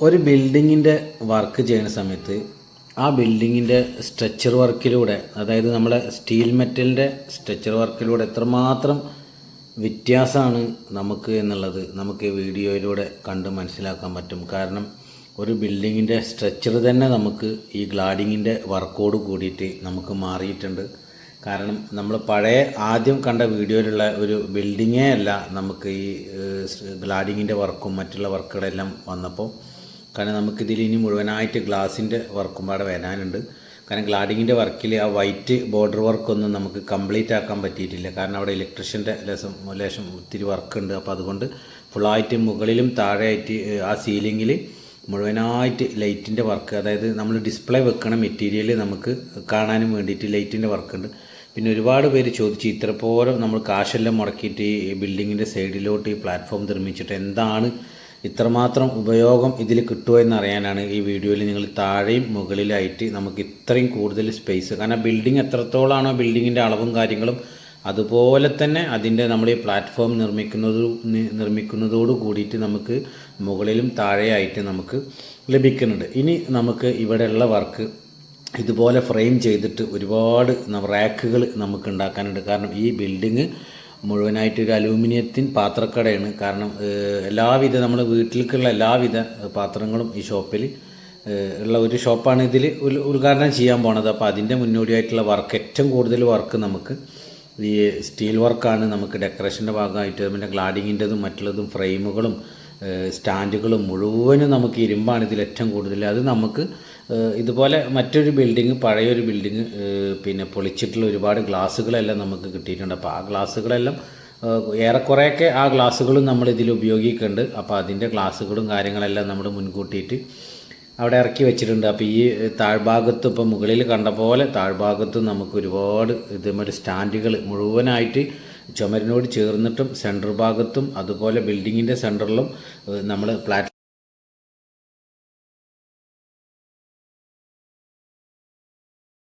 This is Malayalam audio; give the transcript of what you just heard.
ഒരു ബിൽഡിങ്ങിന്റെ വർക്ക് ചെയ്യുന്ന സമയത്ത് ആ ബിൽഡിങ്ങിന്റെ സ്ട്രക്ചർ വർക്കിലൂടെ അതായത് നമ്മുടെ സ്റ്റീൽ മെറ്റലിന്റെ സ്ട്രക്ചർ വർക്കിലൂടെ എത്രമാത്രം വ്യത്യാസമാണ് നമുക്ക് എന്നുള്ളത് നമുക്ക് വീഡിയോയിലൂടെ കണ്ട് മനസ്സിലാക്കാൻ പറ്റും. കാരണം ഒരു ബിൽഡിങ്ങിന്റെ സ്ട്രക്ചർ തന്നെ നമുക്ക് ഈ ഗ്ലാഡിങ്ങിന്റെ വർക്കോട് കൂടിയിട്ട് നമുക്ക് മാറിയിട്ടുണ്ട്. കാരണം നമ്മൾ പഴയ ആദ്യം കണ്ട വീഡിയോയിലുള്ള ഒരു ബിൽഡിങ്ങേ അല്ല നമുക്ക് ഈ ഗ്ലാഡിങ്ങിന്റെ വർക്കും മറ്റുള്ള വർക്കുകളെല്ലാം വന്നപ്പോൾ കാരണം നമുക്കിതിൽ ഇനി മുഴുവനായിട്ട് ഗ്ലാസിന്റെ വർക്കും പാടെ വരാനുണ്ട്. കാരണം ഗ്ലാഡിങ്ങിന്റെ വർക്കിൽ ആ വൈറ്റ് ബോർഡർ വർക്കൊന്നും നമുക്ക് കംപ്ലീറ്റ് ആക്കാൻ പറ്റിയിട്ടില്ല. കാരണം അവിടെ ഇലക്ട്രീഷ്യന്റെ ലേശം ലേശം ഒത്തിരി വർക്കുണ്ട്. അപ്പോൾ അതുകൊണ്ട് ഫുള്ളായിട്ട് മുകളിലും താഴെയായിട്ട് ആ സീലിങ്ങിൽ മുഴുവനായിട്ട് ലൈറ്റിന്റെ വർക്ക് അതായത് നമ്മൾ ഡിസ്പ്ലേ വെക്കണ മെറ്റീരിയൽ നമുക്ക് കാണാനും വേണ്ടിയിട്ട് ലൈറ്റിന്റെ വർക്കുണ്ട്. പിന്നെ ഒരുപാട് പേര് ചോദിച്ചു ഇത്ര പോലെ നമ്മൾ കാശെല്ലാം മുടക്കിയിട്ട് ഈ ബിൽഡിങ്ങിന്റെ സൈഡിലോട്ട് ഈ പ്ലാറ്റ്ഫോം നിർമ്മിച്ചിട്ട് എന്താണ് ഇത്രമാത്രം ഉപയോഗം ഇതിൽ കിട്ടുമോ എന്നറിയാനാണ് ഈ വീഡിയോയിൽ നിങ്ങൾ താഴെയും മുകളിലായിട്ട് നമുക്ക് ഇത്രയും കൂടുതൽ സ്പേസ് കാരണം ബിൽഡിംഗ് എത്രത്തോളാണോ ബിൽഡിങ്ങിന്റെ അളവും കാര്യങ്ങളും അതുപോലെ തന്നെ അതിന്റെ നമ്മൾ ഈ പ്ലാറ്റ്ഫോം നിർമ്മിക്കുന്നത് നിർമ്മിക്കുന്നതോട് കൂടിയിട്ട് നമുക്ക് മുകളിലും താഴെയായിട്ട് നമുക്ക് ലഭിക്കുന്നുണ്ട്. ഇനി നമുക്ക് ഇവിടെയുള്ള വർക്ക് ഇതുപോലെ ഫ്രെയിം ചെയ്തിട്ട് ഒരുപാട് റാക്കുകൾ നമുക്ക് ഉണ്ടാക്കാനുണ്ട്. കാരണം ഈ ബിൽഡിങ് മുഴുവനായിട്ട് ഒരു അലൂമിനിയത്തിൻ പാത്രക്കടയാണ്. കാരണം എല്ലാവിധ നമ്മുടെ വീട്ടിലേക്കുള്ള എല്ലാവിധ പാത്രങ്ങളും ഈ ഷോപ്പിൽ ഉള്ള ഒരു ഷോപ്പാണ് ഇതിൽ ഉദ്ഘാടനം ചെയ്യാൻ പോണത്. അപ്പോൾ അതിന്റെ മുന്നോടിയായിട്ടുള്ള വർക്ക് ഏറ്റവും കൂടുതൽ വർക്ക് നമുക്ക് ഈ സ്റ്റീൽ വർക്കാണ് നമുക്ക് ഡെക്കറേഷന്റെ ഭാഗമായിട്ട് പിന്നെ ഗ്ലാഡിങ്ങിന്റെതും മറ്റുള്ളതും ഫ്രെയിമുകളും ഏഹ്, സ്റ്റാൻഡുകളും മുഴുവനും നമുക്ക് ഇരുമ്പാണ് ഇതിൽ ഏറ്റവും കൂടുതൽ. അത് നമുക്ക് ഇതുപോലെ മറ്റൊരു ബിൽഡിങ് പഴയൊരു ബിൽഡിങ് പിന്നെ പൊളിച്ചിട്ടുള്ള ഒരുപാട് ഗ്ലാസ്സുകളെല്ലാം നമുക്ക് കിട്ടിയിട്ടുണ്ട്. അപ്പോൾ ആ ഗ്ലാസ്സുകളെല്ലാം ഏറെക്കുറെയൊക്കെ ആ ഗ്ലാസ്സുകളും നമ്മൾ ഇതിൽ ഉപയോഗിക്കുന്നുണ്ട്. അപ്പോൾ അതിന്റെ ഗ്ലാസ്സുകളും കാര്യങ്ങളെല്ലാം നമ്മൾ മുൻകൂട്ടിയിട്ട് അവിടെ ഇറക്കി വെച്ചിട്ടുണ്ട്. അപ്പോൾ ഈ താഴ്ഭാഗത്ത് ഇപ്പോൾ മുകളിൽ കണ്ട പോലെ താഴ്ഭാഗത്ത് നമുക്ക് ഒരുപാട് ഇതേമാതിരി സ്റ്റാൻഡുകൾ മുഴുവനായിട്ട് ചുമരിനോട് ചേർന്നിട്ടും സെന്റർ ഭാഗത്തും അതുപോലെ ബിൽഡിങ്ങിന്റെ സെന്ററിലും നമ്മൾ പ്ലാറ്റ്